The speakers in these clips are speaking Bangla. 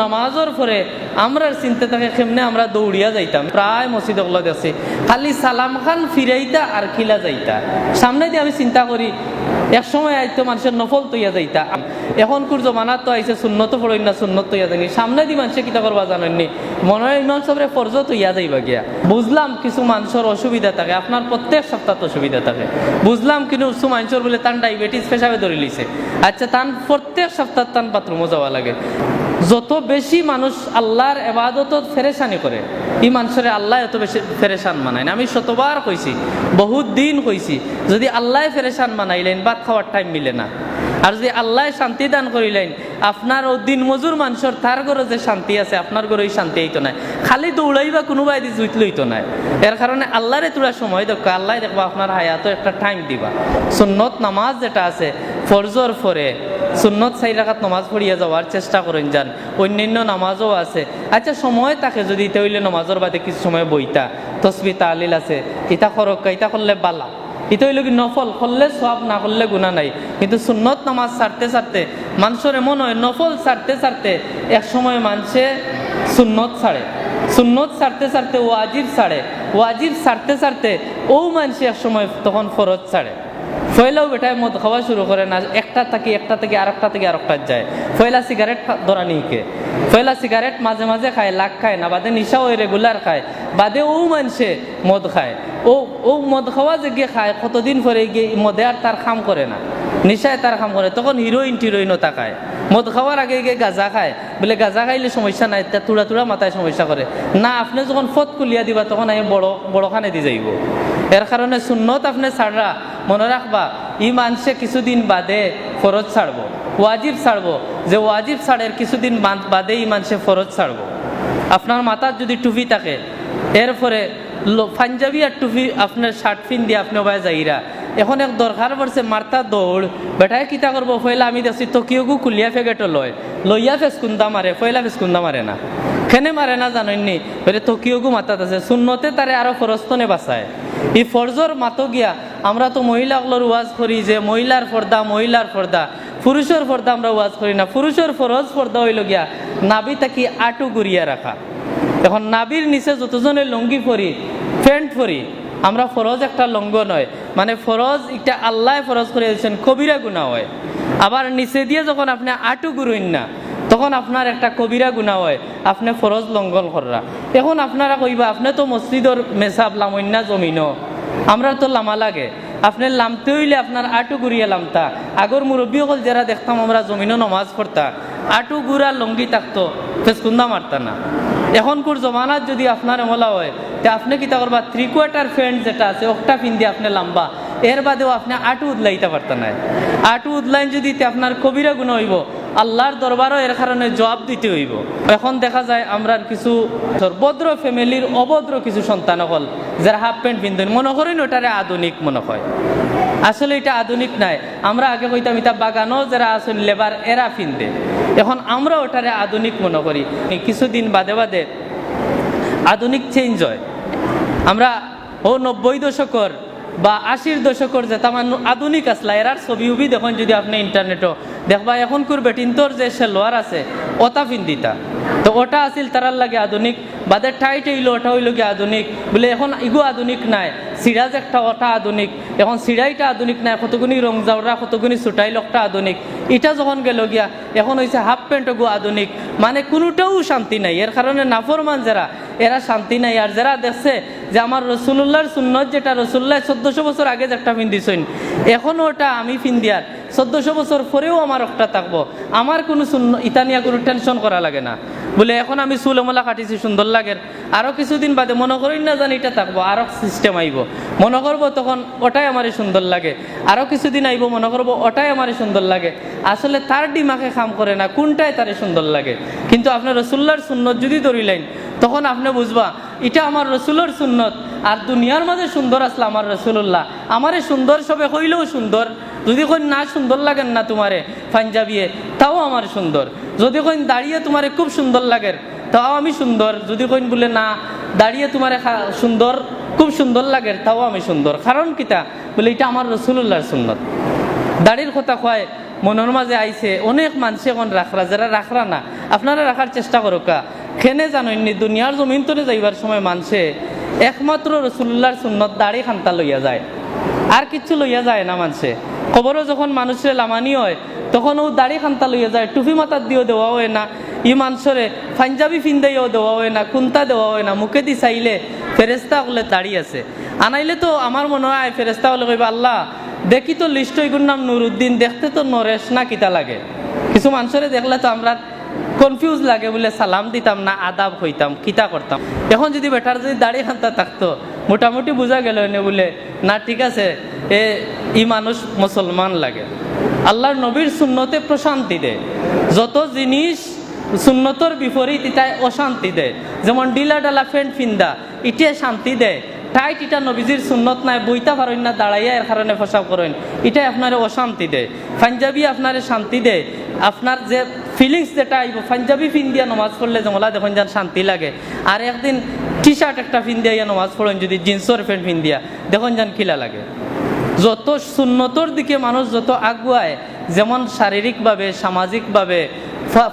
নামাজের পরে আমরা চিন্তা থাকে কেমনে আমরা দৌড়িয়া যাইতাম। প্রায় মসজিদ ওগুলো আছে, খালি সালাম খান, ফিরাইতা আর খিলা যাইতা। সামনে দিয়ে আমি চিন্তা করি, এক সময় আইতো মানুষের নফল তৈয়া যাইতা। এখন কুর জমানাত তো আইছে শূন্যত পড়ই না শূন্যত তৈয়া যায়নি সামনে দিয়ে মানুষে কিতা করবা জানেননি? মনে হয় ইমাম সবরে ফরজ তৈয়া যাইবা গিয়া। বুঝলাম কিছু মানুষের অসুবিধা থাকে, আপনার প্রত্যেক সপ্তাহ অসুবিধা থাকে। বুঝলাম কিন্তু কিছু মানুষের বলে তান ডায়াবেটিস পেশাবে ধরে লিছে আচ্ছা তান প্রত্যেক সপ্তাহ তান বাথরুমও যাওয়া লাগে। যত বেশি মানুষ আল্লাহর এবাদত ফেরেশানি করে এই মানুষের আল্লাহ এত বেশি ফেরেশান মানায় না আমি শতবার কইছি, বহুত দিন কইছি, যদি আল্লাহ ফেরেশান মানাইলেন ভাত খাওয়ার টাইম মিলে না। আর যদি আল্লাহ শান্তি দান করিলেন আপনার ও দিন মজুর মানুষের, তার ঘরে যে শান্তি আছে, আপনার ঘরে শান্তি হইতো নাই খালি দৌড়াইবা কোনোবাই দি জুইত লইতো নাই এর কারণে আল্লাহরে তোরা সময় দেখো, আল্লাহ দেখবা আপনার হায়াতো একটা টাইম দিবা। সুন্নত নামাজ যেটা আছে, ফরজর ফরে সুন্নত চাই রাখাত নামাজ পড়িয়া যাওয়ার চেষ্টা করেন যান অন্যান্য নামাজও আছে। আচ্ছা সময় থাকে যদি হইলে নামাজের বাদে কিছু সময় বইতা তসবি তালিল আছে। ইতা খরক্কা ইতা করলে বালা। ইটা হইল কি নফল? করলে সব না করলে গুণা নাই। কিন্তু সুন্নত নামাজ ছাড়তে ছাড়তে মানুষের এমন হয়, নফল ছাড়তে ছাড়তে, এক সময় মানুষে সুন্নত ছাড়ে। সুন্নত ছাড়তে ছাড়তে ওয়াজিব ছাড়ে। ওয়াজিব ছাড়তে ছাড়তে ও মানুষ এক সময় তখন ফরজ ছাড়ে। ফয়লাও বেটায় মদ খাওয়া শুরু করে না, একটা থেকে একটা থেকে আর একটা থেকে আর একটা যায়। ফয়লা সিগারেট ধরা নিকে ফয়লা সিগারেট মাঝে মাঝে খায় লাখ খায় না, বাদে নিশাও রেগুলার খায়, বাদে ও মানুষে মদ খায়। ও ও মদ খাওয়া যে গিয়ে খায়, কতদিন পরে গিয়ে মদে আর তার খাম করে না। নিশায় তার খাম করে, তখন হিরোইন টিরোইনও তাকায় মদ খাওয়ার আগে গিয়ে গাঁজা খায়, বলে গাঁজা খাইলে সমস্যা নাই, তা তুড়া তুড়া মাথায় সমস্যা করে। না, আপনি যখন ফত কুলিয়া দিবা, তখন আমি বড় বড়খানে দি যাইব। এর কারণে সুন্নত আপনি ছাড়রা মনে রাখবা ই মানুষে কিছুদিন বাদে ফরজ ছাড়বো। ওয়াজিব ছাড়বো। যে ওয়াজিব ছাড়ের কিছুদিন বাদ- ই মানুষে ফরজ ছাড়বো। আপনার মাথার যদি টুপি থাকে, এরপরে পাঞ্জাবি আর টুপি আপনার শার্ট ফিন দিয়ে আপনি ওবায় যাইরা। এখন এক দরকার পড়ছে, মারতা দৌড়। বেটায় কিতা করব? ফয়লা আমি দেখছি তকিয়গু কুলিয়া ফেগেটো লয়। লইয়া ফেস কুন্দা মারে, ফয়লা ফেস কুন্দা মারে না। খেনে মারে না জানেননি বলে তকিয়গু মাতাত আছে শূন্যতে তারে আরও ফরস্তনে বাঁচায়। এই ফরজর মাতো গিয়া আমরা তো মহিলাগুলোর ওয়াজ করি যে মহিলার পর্দা মহিলার পর্দা পুরুষের পর্দা আমরা ওয়াজ করি না। পুরুষের ফরজ পর্দা হইল গিয়া নাবি তাকি আটু গুড়িয়া রাখা। এখন নাবির নিচে যতজনে লুঙ্গি পরি, প্যান্ট পরি, আমরা ফরজ একটা লঙ্গ নয়। মানে ফরজ এটা আল্লাহ ফরজ করে দিয়েছেন, কবিরা গুণা হয়। আবার নিচে দিয়ে যখন আপনি আটু গুরুইন না, তখন আপনার একটা কবিরা গুণা হয়, আপনি ফরজ লঙ্ঘন কররা এখন আপনারা কইবা, আপনি তো মসজিদর মেসাব লামন্যা জমিন আমরা তো লামা লাগে। আপনি লামতে হইলে আপনার আটু গুড়িয়া লামতা। আগর মুরব্বী হল যারা দেখতাম আমরা জমিনও নমাজ পড়তা। আটু গুড়া লঙ্গি থাকতো ফেসকুন্দা মারতা না। এখনকার জমানাত যদি আপনার এমলা হয়, তে আপনি কিতা করবা? থ্রি কোয়ার্টার ফ্রেন্ড যেটা আছে ওটা পিন দিয়ে আপনি লাম্বা। এর বাদেও আপনি আটু উদলাইতে পারতেন আটু উদলাইন যদি আপনার কবিরা গুণ হইব আল্লাহর দরবারও এর কারণে জবাব দিতে হইব। এখন দেখা যায় আমরা কিছু ভদ্র ফ্যামিলির অভদ্র কিছু সন্তান হল যারা হাফ প্যান্ট পিন্ধেন, মনে করেন ওটারে আধুনিক মনে হয়। আসলে এটা আধুনিক নাই। আমরা আগে কইতাম, এটা বাগানও যারা আছেন, লেবার এরা ফিনদে এখন আমরা ওটারে আধুনিক মনে করি। কিছুদিন বাদে বাদে আধুনিক চেঞ্জ হয়। আমরা ও নব্বই দশকর বা আশির দশকর যে তামান আধুনিক আসলা, এরার ছবি উবি দেখুন যদি আপনি ইন্টারনেটও দেখবা এখন করবে টিন্তর যে সেলোয়ার আছে, ওটা ফিন্দিতা তো ওটা আছিল তারার লাগে আধুনিক, বাদে টাইট হইল, ওটা হইল আধুনিক। বলে এখন ইগো আধুনিক নাই, সিরাজ একটা ওটা আধুনিক। এখন সিরাইটা আধুনিক নাই, কতগুনি রং জাউরা, কতগুনি সুটাই লোকটা আধুনিক। এটা যখন গেল গিয়া, এখন হয়েছে হাফ প্যান্ট গো আধুনিক। মানে কোনোটাও শান্তি নাই, এর কারণে নাফরমান যারা, এরা শান্তি নাই। আর যারা দেখছে যে আমার রসুল্লাহর সুন্নত যেটা রসুল্লাহ চোদ্দশো বছর আগে যে একটা ফিন্দিছেন এখনও ওটা আমি ফিন্দিয়ার চোদ্দশো বছর পরেও আমার একটা থাকব। আমার কোনো শূন্য ইতানিয়া কোনো টেনশন করা লাগে না। বলে, এখন আমি চুলমলা কাটিছি, সুন্দর লাগে। আরও কিছুদিন বাদে, মনে করি না জানি এটা থাকব। আরও সিস্টেম আইব। মনে করব তখন ওটাই আমারই সুন্দর লাগে। আরও কিছুদিন আইব, মনে করব ওটাই আমারই সুন্দর লাগে। আসলে তার ডিমাকে কাম করে না, কোনটাই তারে সুন্দর লাগে। কিন্তু আপনার রসুল্লার সুন্নত যদি ধরিলেন তখন আপনি বুঝবা, এটা আমার রসুলের সুন্নত। আর দুনিয়ার মাঝে সুন্দর আসলে আমার রসুল্লাহ আমারে সুন্দর সবে হইলেও সুন্দর। যদি কই না সুন্দর লাগেন না তোমারে, পাঞ্জাবিয়ে, তাও আমার সুন্দর। যদি কই দাঁড়িয়ে তোমারে খুব সুন্দর লাগে, তাও আমি সুন্দর। যদি কইন বলে না দাঁড়িয়ে তোমারে সুন্দর, খুব সুন্দর লাগে, তাও আমি সুন্দর। কারণ কিতা? বলে এটা আমার রসুল্লাহর সুন্নত। দাড়ির কথা কয়, মনের মাঝে আইছে, অনেক মানুষে এখন রাখরা, যারা রাখরা না, আপনারা রাখার চেষ্টা করোকা খেনে জানেননি দুনিয়ার জমিন তরে যাইবার সময় মানুষে একমাত্র রসুল্লাহর সুন্নত দাড়ি খান্তা লইয়া যায়। আর কিচ্ছু লইয়া যায় না মানুষে। খবরও যখন মানুষের লামানি হয় তখন ও দাড়ি খান্তা লইয়া যায়। টুপি মাথার দিয়েও দেওয়া হয় না। ই মানুষরে পাঞ্জাবি ফিন্দাইও দেওয়া হয় না কুন্তা দেওয়া হয় না। মুখে দি চাইলে ফেরেস্তা হলে দাড়ি আছে। আনাইলে তো আমার মনে হয় ফেরেস্তা হলে কইবা, আল্লাহ, দেখি তো লিস্ট ওইগুর নাম নুরুদ্দিন, দেখতে তো নরেশ না কিতা লাগে? কিছু মানুষরে দেখলে তো আমরা কনফিউজ লাগে বলে সালাম দিতাম না, আদাব হইতাম, কিতা করতাম। এখন যদি বেটার যদি দাড়ি খান্তা থাকতো মোটামুটি বোঝা গেল এনে বলে, না, ঠিক আছে, এ, ই মানুষ মুসলমান লাগে। আল্লাহর নবীর শূন্যতে প্রশান্তি দেয়। যত জিনিস সুন্নতর বিপরীত ইটাই অশান্তি দেয়। যেমন ডিলা ডালা ফেন্ট ফিন্দা ইটে শান্তি দেয়। টাইট ইটা নবীজির সুন্নত নাই, বইতা পারেন না, দাঁড়াইয়া এর কারণে ফসাব করেন। এটাই আপনার অশান্তি দেয়। পাঞ্জাবি আপনার শান্তি দেয়। আপনার যে ফিলিংস যেটা আইব, পাঞ্জাবি ফিন দিয়া নমাজ পড়লে জমলা দেখুন যান শান্তি লাগে। আর একদিন টি শার্ট একটা ফিন দিয়া নমাজ পড়েন, যদি জিন্সর প্যান্ট ফিন দিয়া, দেখুন যান খিলা লাগে। যত সুন্নতর দিকে মানুষ যত আগুয়ায়, যেমন শারীরিকভাবে, সামাজিকভাবে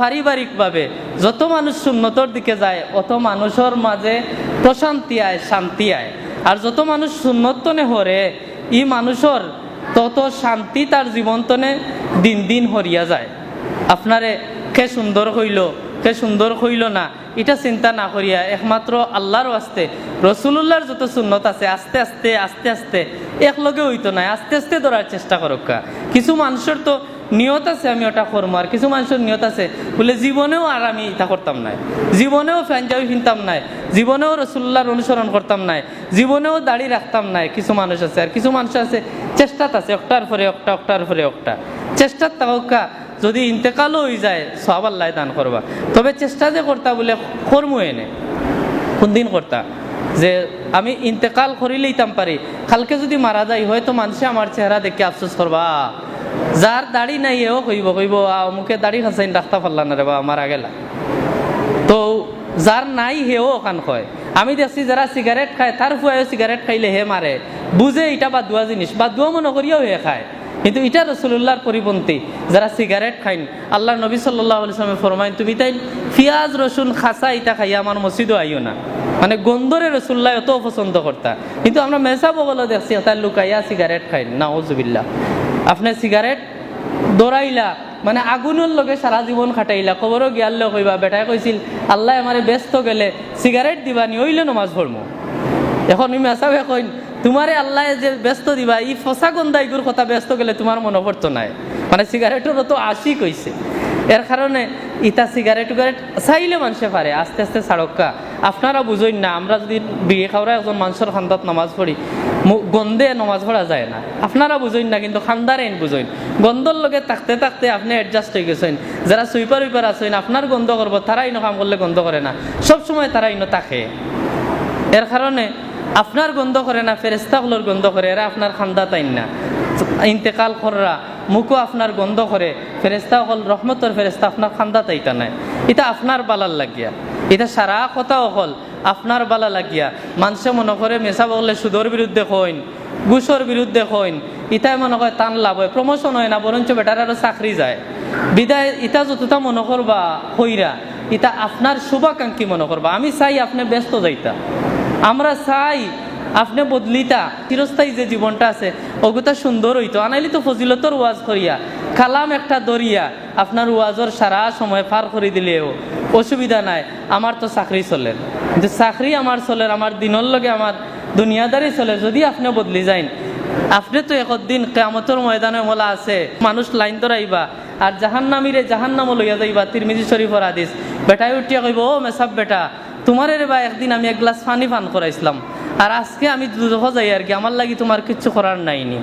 পারিবারিকভাবে, যত মানুষ সুন্নতর দিকে যায়, অত মানুষের মাঝে প্রশান্তি আয়, শান্তি আয়। আর যত মানুষ সুন্নতনে হরে, ই মানুষের তত শান্তি তার জীবনতনে দিন দিন হরিয়া যায়। আপনারে কে সুন্দর হইল, কে সুন্দর হইল না, এটা চিন্তা না করিয়া একমাত্র আল্লাহর আস্তে রসুল্লাহর যত সুন্নত আছে, আস্তে আস্তে আস্তে আস্তে, একলগে হইতো না, আস্তে আস্তে ধরার চেষ্টা করুকা কিছু মানুষের তো নিয়ত আছে, আমি ওটা করব আর কিছু মানুষের নিয়ত আছে, বলে জীবনেও আর আমি এটা করতাম নাই, জীবনেও পাঞ্জাবি কিনতাম নাই, জীবনেও রসুল্লাহর অনুসরণ করতাম নাই, জীবনেও দাড়ি রাখতাম নাই, কিছু মানুষ আছে, আর কিছু মানুষ আছে চেষ্টাত আছে, একটার পরে একটা, একটার পরে একটা চেষ্টার তাহকা যদি ইন্তেকালও হয়ে যায় সব আল্লাহ দান করবা। তবে চেষ্টা যে করতা বলে কর্মু এনে। কোনদিন করতা? যে আমি ইন্তেকাল করিলেই তাম পারি। কালকে যদি মারা যাই হয়তো মানুষে আমার চেহারা দেখে আফসোস করবা। যার দাড়ি নাই, এও কইব কইব অমুকে দাড়ি খাসাইন রাখতে পারলা না রে, বা, মারা গেলা। তো যার নাই হেও ওখান কয় আমি দেখছি যারা সিগারেট খায়, তার ফুয়াও সিগারেট খাইলে হে মারে। বুঝে এটা বাদুয়া জিনিস। বাদুয়া মনে করিয়াও হে খায়। কিন্তু এটা রসুল্লাহর পরিপন্থী, যারা সিগারেট খাইন। আল্লাহ নবী সাল্লাহ আলসালামে ফরমাইন, তুমি তাই পিঁয়াজ, রসুন, খাসা ইটা খাইয়া আমার মসজিদও আইও না। মানে গন্ধরে রসুল্লাহ অত পছন্দ করতা কিন্তু আমরা মেসা বগল দেখছি তার লুকাইয়া সিগারেট খাইন। না ওজুবিল্লা আপনি সিগারেট দৌড়াইলা মানে আগুনের লগে সারা জীবন খাটাইলা খবরও গিয়াল কইবা বেটাই কইছিল, আল্লাহ আমারে ব্যস্ত গেলে সিগারেট দিবা নি ওইলে নমাজ পড়মু। এখন মেসাবে কইন তোমারে আল্লাহ যে ব্যস্ত দিবা ই ফসা গন্ধা ইগুর কথা ব্যস্ত গেলে তোমার মনে পড়তো নাই। মানে সিগারেটেরও তো আশি কইছে এর কারণে ইটা সিগারেট টুগারেট চাইলে মানুষে পারে আস্তে আস্তে ছাড়ক্কা আপনারা বুঝইন না, আমরা যদি বিয়ে খাওয়া একজন মানুষের খান্দাত নামাজ পড়ি গন্ধে নামাজ পড়া যায় না। আপনারা বুঝইন না, কিন্তু খান্দার আইন বুঝইন। গন্ধর লগে থাকতে থাকতে আপনি অ্যাডজাস্ট হয়ে গেছেন। যারা সুইপার উইপার আছেন, আপনার গন্ধ করব, তারা ইনো কাম করলে গন্ধ করে না। সব সময় তারা ইনো থাকে। এর কারণে আপনার গন্ধ করে না ফেরেস্তাগুলোর গন্ধ করে, এরা আপনার খান্দা তাইন না। ইন্তেকাল কররা, মুখও আপনার গন্ধ করে ফেরেস্তা অকল রহমতর ফেরেস্তা আপনার খান্দা তাইতা নাই। এটা আপনার বালার লাগিয়া। এটা সারা কথা অকল আপনার বালা লাগিয়া। মানুষে মনে করে, মেসা বললে সুদর বিরুদ্ধে কইন ঘুষর বিরুদ্ধে কইন ইটাই মনে করে টান লাভ হয় প্রমোশন হয় না, বরঞ্চ বেটার আরও চাকরি যায়। বিদায় ইটা যতটা মনে করবা হইরা ইটা আপনার শুভাকাঙ্ক্ষী মনে করবা। আমি চাই আপনি ব্যস্ত যাইতা। আমরা চাই আপনি বদলিতা, চিরস্থায়ী যে জীবনটা আছে অগুতা সুন্দর হইতো। আনাইলি তো ফজিলতর ওয়াজ করিয়া, কালাম একটা দরিয়া, আপনার ওয়াজর সারা সময় পার করে দিলেও অসুবিধা নাই, আমার তো চাকরি চলে। কিন্তু চাকরি আমার চলে, আমার দিনের লগে আমার দুনিয়াদারি চলে, যদি আপনি বদলি যাইন। আপনি তো একদিন কেমতর ময়দানে মলা আছে, মানুষ লাইন ধরাইবা, আর জাহান্নামিরে জাহান্নামও লইয়া যাইবা, তিরমিজি শরীফর আদিস বেটাই উঠিয়া কইব, ও মেসাব বেটা তোমার বা একদিন আমি এক গ্লাস পানি পান করাইছিলাম। আর আজকে আমি দুধ যাই আর কি, আমার লাগি তোমার কিচ্ছু করার নাইনি।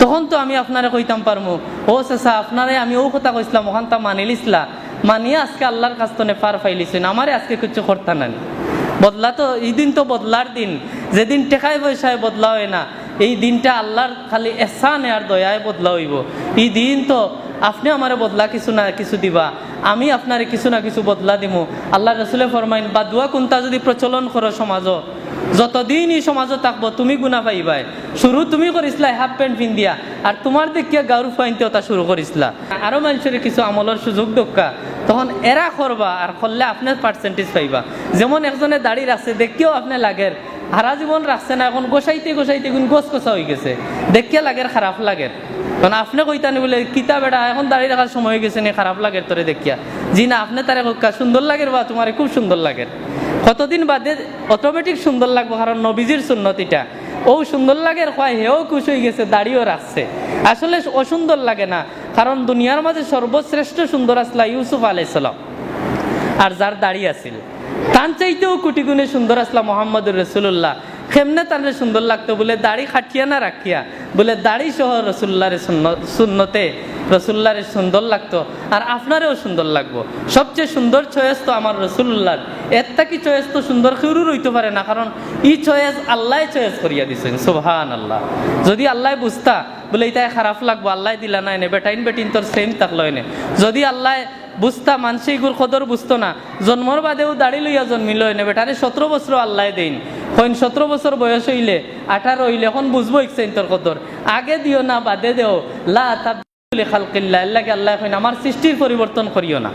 তখন তো আমি আপনারে কইতাম পারমু, ও চেষা আপনারে আমি ও কথা কইছিলাম, ওখান তা মানিলিসলা মানিয়ে আজকে আল্লাহর কাছ তো পার পাইলিছেন আমারে আজকে কিছু করতে নাই। বদলা তো, এই দিন তো বদলার দিন। যেদিন টেকাই পয়সায় বদলা হয় না, এই দিনটা আল্লাহর খালি এসানে আর দয়ায় বদলা হইব। এই দিন তো আপনি আমারে বদলা কিছু না কিছু দিবা। আমি আপনারে কিছু না কিছু বদলা দিমু। আল্লাহ রসুলে ফরমাইন, বা দুয়া কুন্তা যদি প্রচলন করো সমাজ যতদিন এই সমাজও থাকব তুমি গুণা পাইবাই। শুরু তুমি করিসলা হাফ প্যান্ট পিন্দিয়া আর তোমার দেখিয়া গাউর ফাইনতে ওটা শুরু করিসলা আরও মানুষের কিছু আমলের সুযোগ দক্কা। তখন এরা করবা আর করলে আপনার পার্সেন্টেজ পাইবা। যেমন একজনে দাড়ি রাখছে দেখিও আপনি লাগের। হারা জীবন রাখছে না, এখন গোসাইতে গোসাইতে গুণ গোস গোসা হয়ে গেছে। দেখিয়া লাগের খারাপ লাগের কারণ আপনি কইতানি বলে, কিতা বেড়া এখন দাড়ি রাখার সময় হয়ে গেছে নি, খারাপ লাগে তোরে দেখিয়া? জি না, আপনি তারে সুন্দর লাগে বা, তোমার খুব সুন্দর লাগে। কতদিন বাদে অটোমেটিক সুন্দর লাগবো, কারণ নবীজির সুন্নতিটা ও সুন্দর লাগে কয় হেও খুশ হয়ে গেছে, দাড়িও রাখছে। আসলে অসুন্দর লাগে না, কারণ দুনিয়ার মাঝে সর্বশ্রেষ্ঠ সুন্দর আসলা ইউসুফ আলাইসালাম আর যার দাড়ি আছিল। তান চাইতেও কোটি গুণে সুন্দর আসলা মোহাম্মদুর রসুল্লাহ কেমনে তার সুন্দর লাগতো? বলে, দাড়ি খাটিয়া না রাখিয়া। বলে, দাড়ি সহ রসুল্লাহরে শূন্যতে রসুল্লাহরে সুন্দর লাগতো আর আপনারেও সুন্দর লাগবো। সবচেয়ে সুন্দর চয়েস তো আমার রসুল্লাহর এর থেকে চয়েস তো সুন্দর কেউ রইতে পারে না, কারণ ই চয়েস আল্লাহ চয়েস করিয়া দিছেন। সুবহান আল্লাহ যদি আল্লাহ বুঝতা, বলে, এটাই খারাপ লাগবো, আল্লাহ দিলা না এনে, বেটাইন বেটিন তোর সেম থাকল এনে। যদি আল্লাহ বুঝতা মানসিক গুর খদর বুঝতো না। জন্মর বাদেও দাড়ি লইয়া জন্মিল এনে বেটারে সতেরো বছর আল্লাহ দেন। হইন সতেরো বছর বয়স হইলে আঠারো হইলে এখন বুঝব ইকসাইন তোর কদর আগে দিও না, বাদে দেও। লা তাবদিলে খালকিল্লাহ আল্লাহকে আল্লাহ কইন আমার সৃষ্টির পরিবর্তন করিও না।